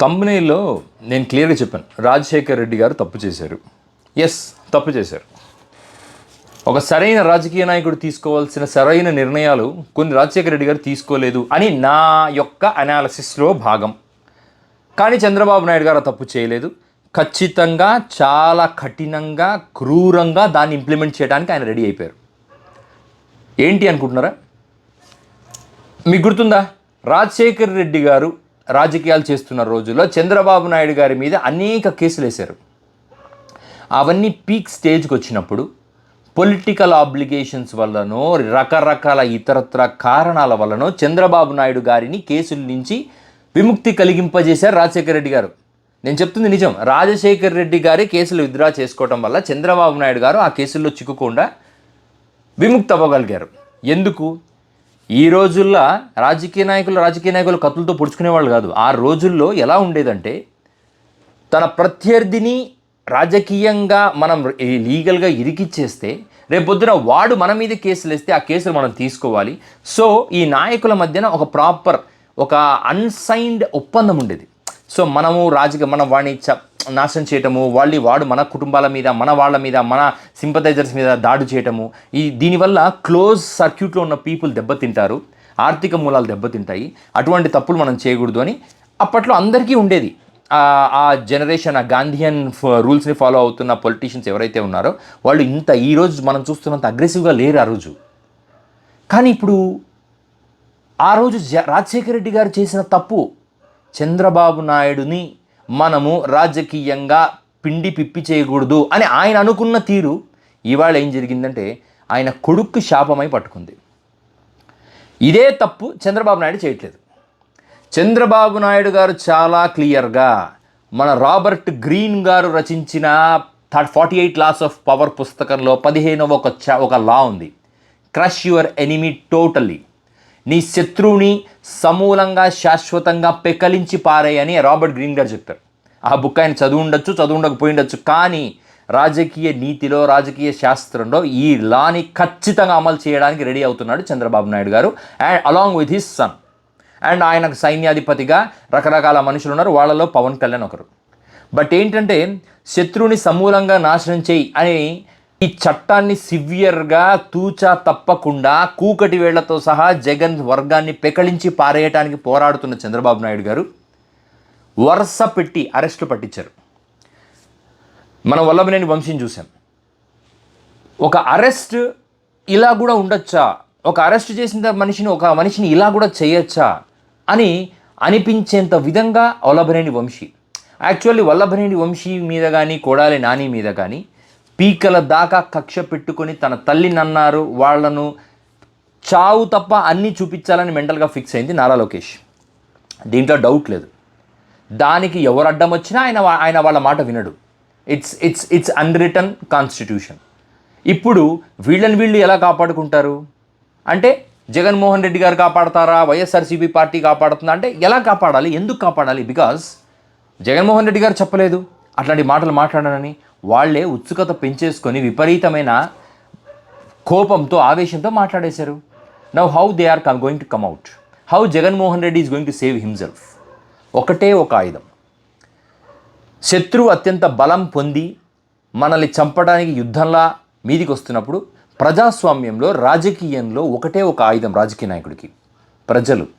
కంపెనీలో నేను క్లియర్గా చెప్పాను రాజశేఖర్ రెడ్డి గారు తప్పు చేశారు. ఎస్ తప్పు చేశారు. ఒక సరైన రాజకీయ నాయకుడు తీసుకోవాల్సిన సరైన నిర్ణయాలు కొన్ని రాజశేఖర రెడ్డి గారు తీసుకోలేదు అని నా యొక్క అనాలసిస్లో భాగం. కానీ చంద్రబాబు నాయుడు గారు తప్పు చేయలేదు. ఖచ్చితంగా చాలా కఠినంగా క్రూరంగా దాన్ని ఇంప్లిమెంట్ చేయడానికి ఆయన రెడీ అయిపోయారు. ఏంటి అనుకుంటున్నారా? మీకు గుర్తుందా? రాజశేఖర్ రెడ్డి గారు రాజకీయాలు చేస్తున్న రోజుల్లో చంద్రబాబు నాయుడు గారి మీద అనేక కేసులు వేశారు. అవన్నీ పీక్ స్టేజ్కి వచ్చినప్పుడు పొలిటికల్ ఆబ్లిగేషన్స్ వల్లనో రకరకాల ఇతరత్ర కారణాల వల్లనో చంద్రబాబు నాయుడు గారిని కేసుల నుంచి విముక్తి కలిగింపజేశారు రాజశేఖర రెడ్డి గారు. నేను చెప్తుంది నిజం రాజశేఖర్ రెడ్డి గారే కేసులు విత్డ్రా చేసుకోవడం వల్ల చంద్రబాబు నాయుడు గారు ఆ కేసుల్లో చిక్కుకుండా విముక్తి అవ్వగలిగారు ఎందుకు? ఈ రోజుల్లో రాజకీయ నాయకులు రాజకీయ నాయకులు కత్తులతో పొడుచుకునేవాళ్ళు కాదు. ఆ రోజుల్లో ఎలా ఉండేదంటే తన ప్రత్యర్థిని రాజకీయంగా మనం లీగల్గా ఇరికిచ్చేస్తే రేపొద్దున వాడు మన మీద కేసులు వేస్తే ఆ కేసులు మనం తీసుకోవాలి. సో ఈ నాయకుల మధ్యన ఒక ప్రాపర్ ఒక అన్సైన్డ్ ఒప్పందం ఉండేది. సో మనము రాజకీయ మనం వాడిని చ నాశనం చేయటము వాళ్ళు వాడు మన కుటుంబాల మీద మన వాళ్ళ మీద మన సింపథైజర్స్ మీద దాడి చేయటము ఈ దీనివల్ల క్లోజ్ సర్క్యూట్లో ఉన్న పీపుల్ దెబ్బతింటారు ఆర్థిక మూలాలు దెబ్బతింటాయి అటువంటి తప్పులు మనం చేయకూడదు అని అప్పట్లో అందరికీ ఉండేది. ఆ- జనరేషన్ ఆ గాంధీయన్ రూల్స్ని ఫాలో అవుతున్న పొలిటీషియన్స్ ఎవరైతే ఉన్నారో వాళ్ళు ఇంత ఈరోజు మనం చూస్తున్నంత అగ్రెసివ్గా లేరు ఆ రోజు. కానీ ఇప్పుడు ఆ రోజు జ రాజశేఖర రెడ్డి గారు చేసిన తప్పు చంద్రబాబు నాయుడుని మనము రాజకీయంగా పిండి పిప్పి చేయకూడదు అని ఆయన అనుకున్న తీరు ఇవాళ ఏం జరిగిందంటే ఆయన కొడుక్కు శాపమై పట్టుకుంది. ఇదే తప్పు చంద్రబాబు నాయుడు చేయట్లేదు. చంద్రబాబు నాయుడు గారు చాలా క్లియర్గా మన రాబర్ట్ గ్రీన్ గారు రచించిన third forty eight laws of power పుస్తకంలో పదిహేనవ ఒక చ ఒక లా ఉంది. Crush your enemy totally. నీ శత్రువుని సమూలంగా శాశ్వతంగా పెకలించి పారేయని రాబర్ట్ గ్రీన్ గారు చెప్తారు ఆ బుక్ ఆయన చదువు ఉండొచ్చు చదువు ఉండకపోయి ఉండొచ్చు. కానీ రాజకీయ నీతిలో రాజకీయ శాస్త్రంలో ఈ లాని ఖచ్చితంగా అమలు చేయడానికి రెడీ అవుతున్నాడు Chandrababu Naidu garu and along with his son. And ఆయనకు సైన్యాధిపతిగా రకరకాల మనుషులు ఉన్నారు వాళ్ళలో పవన్ కళ్యాణ్ ఒకరు. బట్ ఏంటంటే శత్రువుని సమూలంగా నాశనం చేయి అని ఈ చట్టాన్ని సివియర్గా తూచా తప్పకుండా కూకటి వేళ్ళతో సహా జగన్ వర్గాన్ని పెకలించి పారేయటానికి పోరాడుతున్న చంద్రబాబు నాయుడు గారు వరుస పెట్టి అరెస్టులు పట్టించారు. మనం వల్లభనేని వంశీని చూసాం. ఒక అరెస్ట్ ఇలా కూడా ఉండొచ్చా? ఒక అరెస్ట్ చేసిన మనిషిని ఒక మనిషిని ఇలా కూడా చేయొచ్చా? అని అనిపించేంత విధంగా వల్లభనేని వంశీ. యాక్చువల్లీ వల్లభనేని వంశీ మీద కానీ కొడాలి నాని మీద కానీ పీకల దాకా కక్ష పెట్టుకొని తన తల్లిని అన్నారు. వాళ్ళను చావు తప్ప అన్నీ చూపించాలని మెంటల్గా ఫిక్స్ అయింది నారా లోకేష్. దీంట్లో డౌట్ లేదు. దానికి ఎవరు అడ్డం వచ్చినా ఆయన ఆయన వాళ్ళ మాట వినడు. It's it's it's unwritten constitution ఇప్పుడు వీళ్ళని వీళ్ళు ఎలా కాపాడుకుంటారు? అంటే జగన్మోహన్ రెడ్డి గారు కాపాడతారా? వైఎస్ఆర్సీపీ పార్టీ కాపాడుతుందా? అంటే ఎలా కాపాడాలి? ఎందుకు కాపాడాలి? బికాజ్ జగన్మోహన్ రెడ్డి గారు చెప్పలేదు. అట్లాంటి మాటలు మాట్లాడనని వాళ్ళే ఉత్సుకత పెంచేసుకొని విపరీతమైన కోపంతో ఆవేశంతో మాట్లాడేశారు. Now how they are come going to come out how Jaganmohan Reddy is going to save himself ఒకటే ఒక ఆయుధం. శత్రువు అత్యంత బలం పొంది మనల్ని చంపడానికి యుద్ధంలా మీదికి వస్తున్నప్పుడు ప్రజాస్వామ్యంలో రాజకీయంలో ఒకటే ఒక ఆయుధం రాజకీయ నాయకుడికి. ప్రజలు.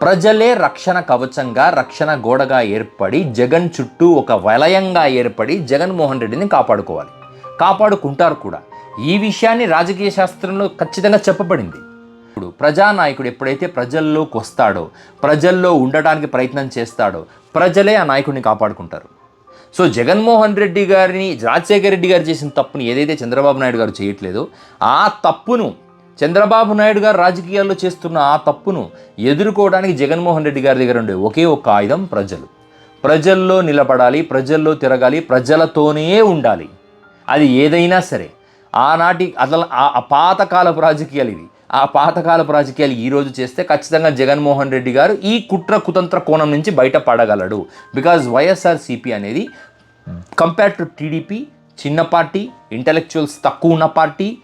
ప్రజలే రక్షణ కవచంగా రక్షణ గోడగా ఏర్పడి జగన్ చుట్టూ ఒక వలయంగా ఏర్పడి జగన్మోహన్ రెడ్డిని కాపాడుకోవాలి. కాపాడుకుంటారు కూడా. ఈ విషయాన్ని రాజకీయ శాస్త్రంలో ఖచ్చితంగా చెప్పబడింది. ఇప్పుడు ప్రజానాయకుడు ఎప్పుడైతే ప్రజల్లోకి వస్తాడో ప్రజల్లో ఉండటానికి ప్రయత్నం చేస్తాడో ప్రజలే ఆ నాయకుడిని కాపాడుకుంటారు. సో జగన్మోహన్ రెడ్డి గారిని రాజశేఖర రెడ్డి గారు చేసిన తప్పుని ఏదైతే చంద్రబాబు నాయుడు గారు చేయట్లేదో ఆ తప్పును చంద్రబాబు నాయుడు గారు రాజకీయాల్లో చేస్తున్న ఆ తప్పును ఎదుర్కోవడానికి జగన్మోహన్ రెడ్డి గారి దగ్గర ఉండే ఒకే ఒక ఆయుధం ప్రజలు. ప్రజల్లో నిలబడాలి ప్రజల్లో తిరగాలి ప్రజలతోనే ఉండాలి. అది ఏదైనా సరే. ఆనాటి అసలు ఆ- పాతకాలపు రాజకీయాలు ఇవి. ఆ పాతకాలపు రాజకీయాలు ఈరోజు చేస్తే ఖచ్చితంగా జగన్మోహన్ రెడ్డి గారు ఈ కుట్ర కుతంత్ర కోణం నుంచి బయటపడగలడు. బికాజ్ వైఎస్ఆర్సీపీ అనేది కంపేర్ టు టీడీపీ చిన్న పార్టీ ఇంటలెక్చువల్స్ తక్కువ ఉన్న పార్టీ.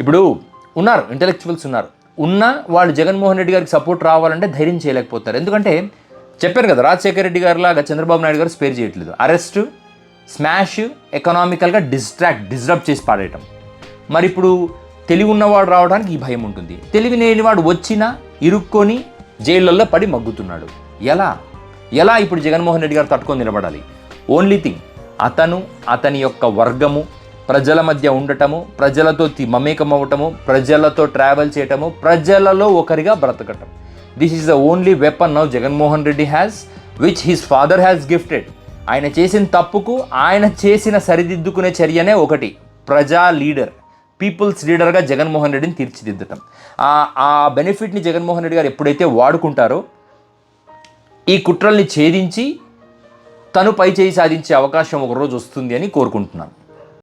ఇప్పుడు ఉన్నారు ఇంటలెక్చువల్స్ ఉన్నారు. ఉన్న వాళ్ళు జగన్మోహన్ రెడ్డి గారికి సపోర్ట్ రావాలంటే ధైర్యం చేయలేకపోతారు. ఎందుకంటే చెప్పారు కదా రాజశేఖర రెడ్డి గారు లాగా చంద్రబాబు నాయుడు గారు స్పేర్ చేయట్లేదు. అరెస్ట్ స్మాష్ ఎకనామికల్గా డిస్ట్రాక్ట్ డిస్టర్బ్ చేసి పాడేయటం. మరి ఇప్పుడు తెలివి ఉన్నవాడు రావడానికి ఈ భయం ఉంటుంది. తెలివి లేనివాడు వచ్చినా ఇరుక్కొని జైళ్ళల్లో పడి మగ్గుతున్నాడు. ఎలా? ఎలా ఇప్పుడు జగన్మోహన్ రెడ్డి గారు తట్టుకొని నిలబడాలి? ఓన్లీ థింగ్ అతను అతని యొక్క వర్గము ప్రజల మధ్య ఉండటము ప్రజలతో తి- మమేకం అవ్వటము ప్రజలతో ట్రావెల్ చేయటము ప్రజలలో ఒకరిగా బ్రతకటం. This is the only weapon now Jaganmohan Reddy has which his father has gifted ఆయన చేసిన తప్పుకు ఆయన చేసిన సరిదిద్దుకునే చర్యనే ఒకటి. ప్రజా లీడర్ పీపుల్స్ లీడర్గా జగన్మోహన్ రెడ్డిని తీర్చిదిద్దటం. ఆ ఆ బెనిఫిట్ని జగన్మోహన్ రెడ్డి గారు ఎప్పుడైతే వాడుకుంటారో ఈ కుట్రల్ని ఛేదించి తను పై చేయి సాధించే అవకాశం ఒకరోజు వస్తుంది అని కోరుకుంటున్నాను.